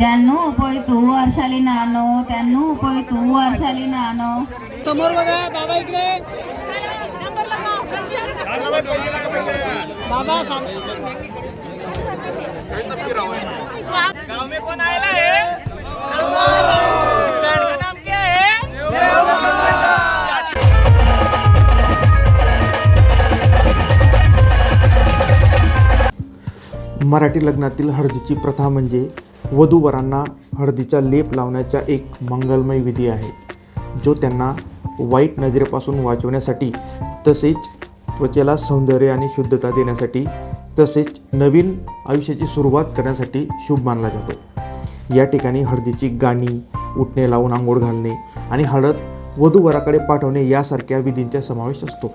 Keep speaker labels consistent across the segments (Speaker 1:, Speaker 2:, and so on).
Speaker 1: त्यांनु पोय तू वर्षाली नानो त्यांनु पोय तू वर्षाली नानो.
Speaker 2: समोर बघा दादा इकडे. दादा सांग
Speaker 3: गांव में कौन आएला है? ब्रांड का नाम क्या है?
Speaker 4: मराठी लग्नातील हळदीची प्रथा म्हणजे वधूवरांना हळदीचा लेप लावण्याचा एक मंगलमय विधी आहे जो त्यांना वाईट नजरेपासून वाचवण्यासाठी तसेच त्वचेला सौंदर्य आणि शुद्धता देण्यासाठी तसेच नवीन आयुष्याची सुरुवात करण्यासाठी शुभ मानला जातो. या ठिकाणी हळदीची गाणी उठणे लावून आंघोळ घालणे आणि हळद वधूवराकडे पाठवणे यासारख्या विधींचा समावेश असतो.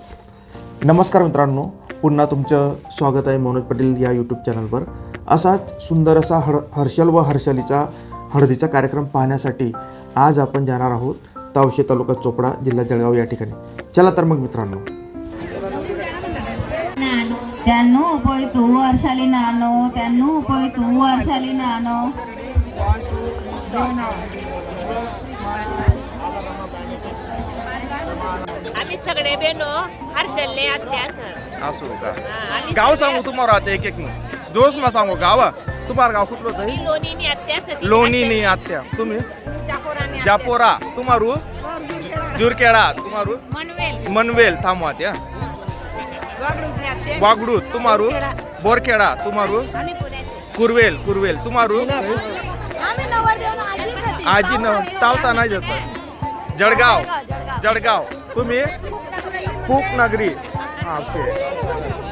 Speaker 4: नमस्कार मित्रांनो पुन्हा तुमचं स्वागत आहे मनोज पाटील या यूट्यूब चॅनलवर असाच सुंदर असा हर हर्षल व हर्षलीचा हळदीचा कार्यक्रम पाहण्यासाठी आज आपण जाणार आहोत तावशे तालुका चोपडा जिल्हा जळगाव या ठिकाणी. चला तर मग मित्रांनो.
Speaker 1: त्यांनु पोय तू वर्षाली नानो त्यांनु पोय तू वर्षाली नानो.
Speaker 5: आम्ही सगळे बेनो हर्षल्ले आत्या सर.
Speaker 3: असो का? गाव सांगू तुम्हाला आता एक एक दोस मला सांगू गावा तुम्हाला गाव कुठलं होतं?
Speaker 5: आम्ही लोणीनी आत्या सर
Speaker 3: लोणी नाही आत्या. तुम्ही? जापोरा. तुम्हारू? जुरकेडा तुम्हारू?
Speaker 5: मनवेल.
Speaker 3: मनवेल. थांबवा त्या वागडू तुम्हारू? बोरखेडा. तुम्हारू? कुरवेल. कुरवेल. तुम्हारू? आजी न तावसा नाही देत. जळगाव. जळगाव. तुम्ही? खूप नगरी हा, ओके.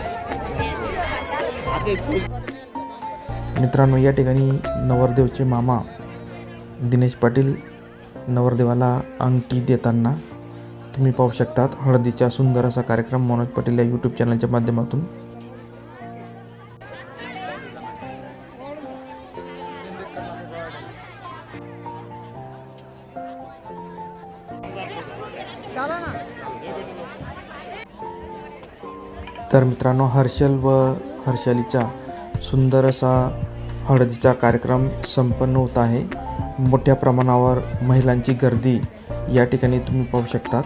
Speaker 4: मित्रांनो या ठिकाणी नवरदेवचे मामा दिनेश पाटील नवरदेवाला अंगठी देताना तुम्ही पाहू शकतात हळदीचा सुंदर असा कार्यक्रम मनोज पाटील या यूट्यूब चॅनलच्या माध्यमातून. तर मित्रांनो हर्षल व हर्षालीचा सुंदर असा हळदीचा कार्यक्रम संपन्न होत आहे. मोठ्या प्रमाणावर महिलांची गर्दी या ठिकाणी तुम्ही पाहू शकतात.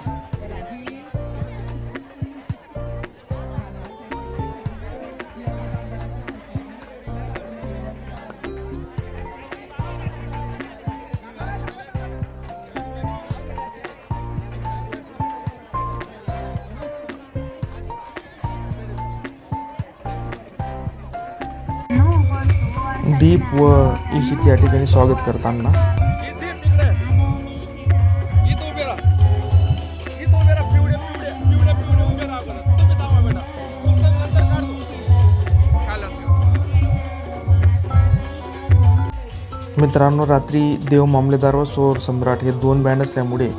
Speaker 4: दीप व ईशित या ठिकाणी स्वागत करताना. मित्रांनो रात्री देव मामलेदार व सोर सम्राट हे दोन बँड असल्यामुळे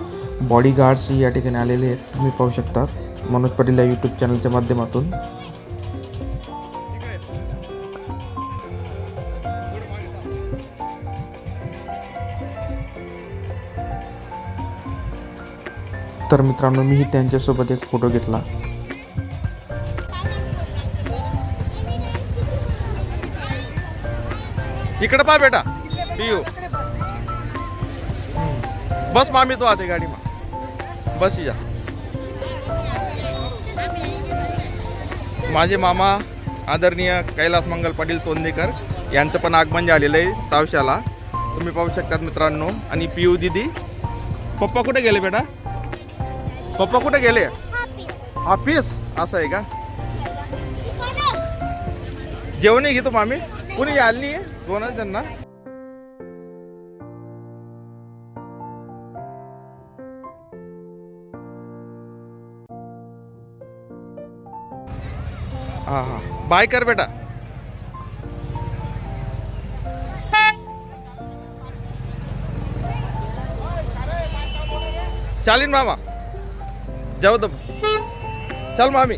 Speaker 4: बॉडीगार्ड्स या ठिकाणी आलेले आहेत. तुम्ही पाहू शकता मनोज पाटील या यूट्यूब चॅनलच्या माध्यमातून. तर मित्रांनो मीही त्यांच्यासोबत एक फोटो घेतला.
Speaker 3: इकडे पा बेटा. पियू. बस मामी तो आते गाडी मा बस या. माझे मामा आदरणीय कैलास मंगल पाटील तोंदेकर यांचं पण आगमन झालेलं आहे तावशाला. तुम्ही पाहू शकतात मित्रांनो. आणि पियू दिदी. पप्पा कुठे गेले बेटा? पप्पा कुठे गेले? ऑफिस असं आहे का? जेवण घेतो मामी? कुणी आली नाही दोनच त्यांना हा हा. बाय कर बेटा. चालीन मामा. जाऊ तर चल मामी।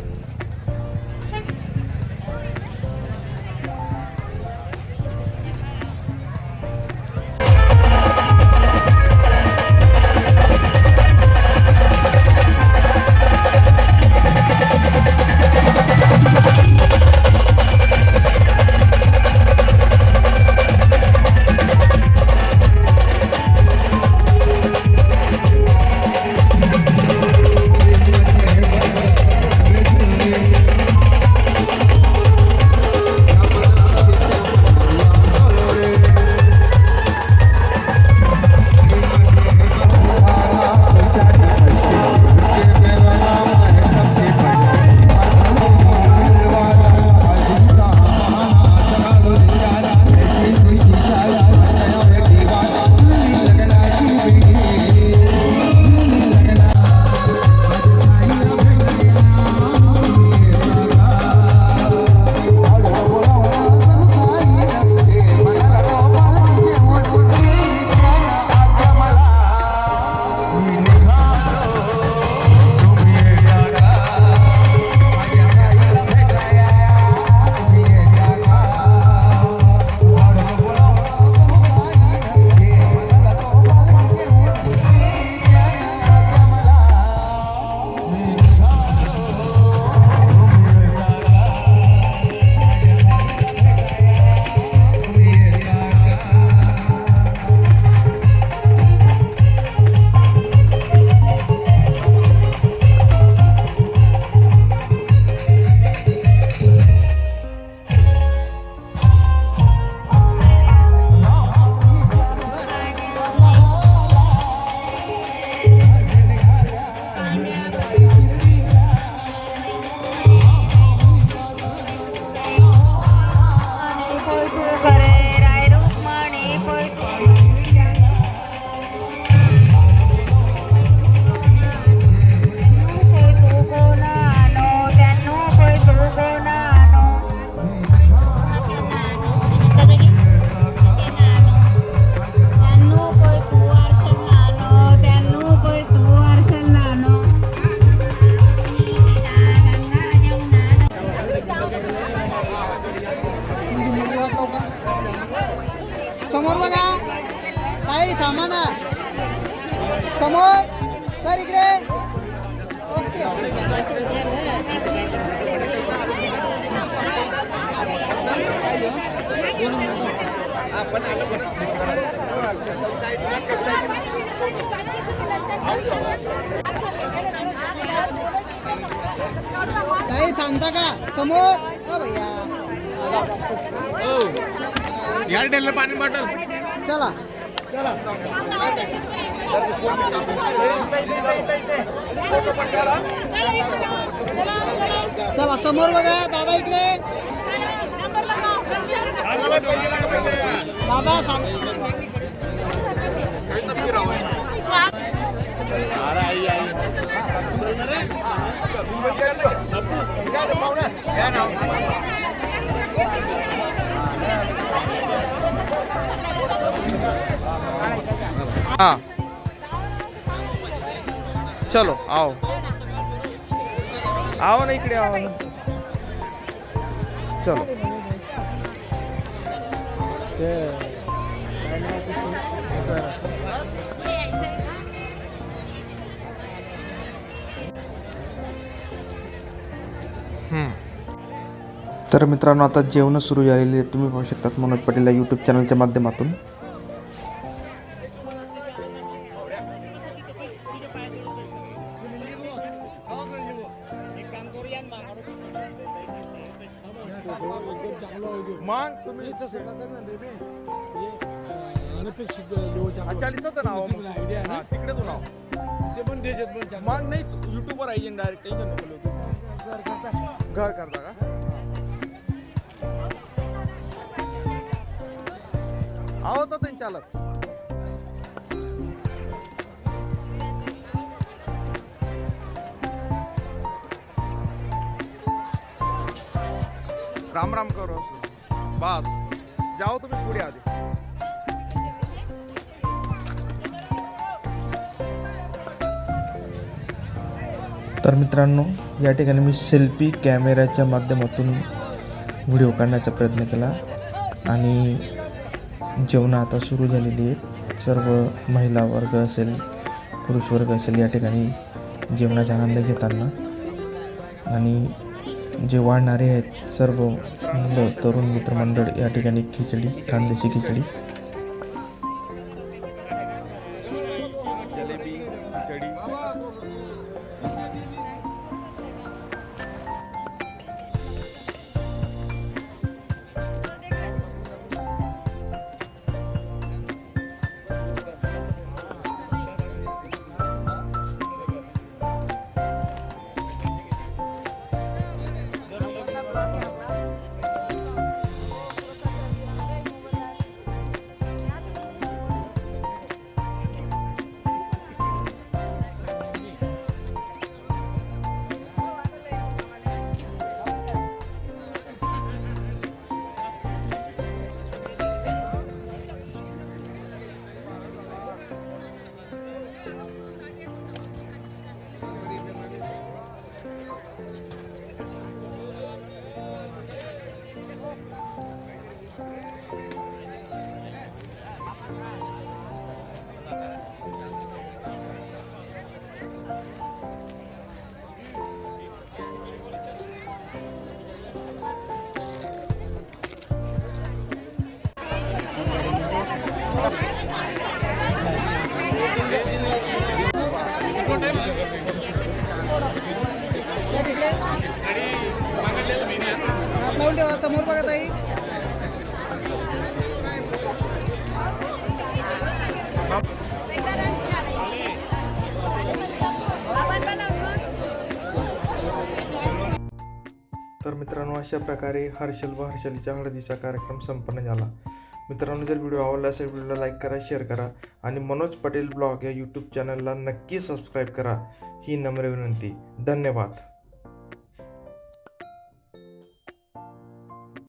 Speaker 2: ताई थांबता का? समोर? ओ भैया.
Speaker 3: पाणी बॉटल
Speaker 2: चला. चला चला समोर बघा दादा इकडे.
Speaker 3: हाँ चलो आओ। आओ ना इकडे आओ ना। चलो।
Speaker 4: तर मित्रांनो आता जेवणं सुरू झालेली आहे तुम्ही पाहू शकतात मनोज पाटील या यूट्यूब चॅनलच्या माध्यमातून.
Speaker 3: चालित होतं नाव तिकडे तू नाव. मग नाही युट्यूबवर आहे डायरेक्ट टेन्शन नको. घर करता. का? आहो तर त्यांनी चालत. राम राम करो बस जाओ तुम्ही पुढे आधी
Speaker 4: तर मित्रांनो या ठिकाणी मी सेल्फी कॅमेऱ्याच्या माध्यमातून व्हिडिओ काढण्याचा प्रयत्न केला आणि जेवणं आता सुरू झालेली आहेत. सर्व महिला वर्ग असेल पुरुष वर्ग असेल या ठिकाणी जेवणाचा आनंद घेताना. आणि जे वाढणारे आहेत सर्व आपलं तरुण मित्रमंडळ या ठिकाणी खिचडी खानदेशी खिचडी.
Speaker 3: जलेबी खिचडी.
Speaker 4: मित्रांनो अशा प्रकारे हर्षल व हर्षलीच्या हळदीचा कार्यक्रम संपन्न झाला. मित्रांनो जर व्हिडिओ आवडला असेल व्हिडिओला लाईक करा शेअर करा आणि मनोज पटेल ब्लॉग या यूट्यूब चॅनलला नक्की सबस्क्राईब करा. ही नम्र विनंती. धन्यवाद.